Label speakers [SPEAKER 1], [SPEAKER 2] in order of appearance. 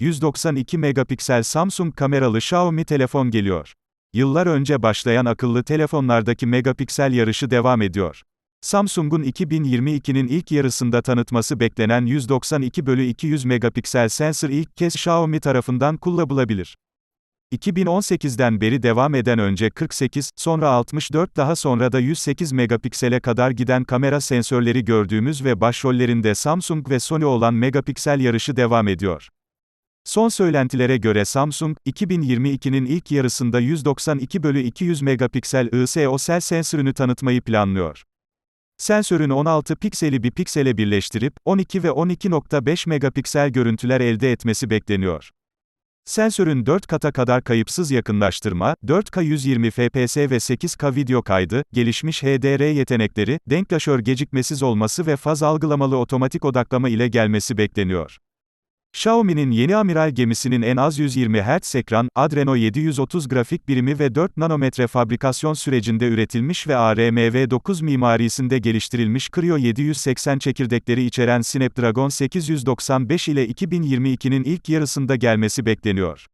[SPEAKER 1] 192 megapiksel Samsung kameralı Xiaomi telefon geliyor. Yıllar önce başlayan akıllı telefonlardaki megapiksel yarışı devam ediyor. Samsung'un 2022'nin ilk yarısında tanıtması beklenen 192 bölü 200 megapiksel sensör ilk kez Xiaomi tarafından kullanılabilir. 2018'den beri devam eden önce 48, sonra 64 daha sonra da 108 megapiksele kadar giden kamera sensörleri gördüğümüz ve başrollerinde Samsung ve Sony olan megapiksel yarışı devam ediyor. Son söylentilere göre Samsung, 2022'nin ilk yarısında 192 bölü 200 megapiksel ISO-sel sensörünü tanıtmayı planlıyor. Sensörün 16 pikseli bir piksele birleştirip, 12 ve 12.5 megapiksel görüntüler elde etmesi bekleniyor. Sensörün 4 kata kadar kayıpsız yakınlaştırma, 4K 120 fps ve 8K video kaydı, gelişmiş HDR yetenekleri, denklaşör gecikmesiz olması ve faz algılamalı otomatik odaklama ile gelmesi bekleniyor. Xiaomi'nin yeni amiral gemisinin en az 120 Hz ekran, Adreno 730 grafik birimi ve 4 nanometre fabrikasyon sürecinde üretilmiş ve ARMv9 mimarisinde geliştirilmiş Creo 780 çekirdekleri içeren Snapdragon 895 ile 2022'nin ilk yarısında gelmesi bekleniyor.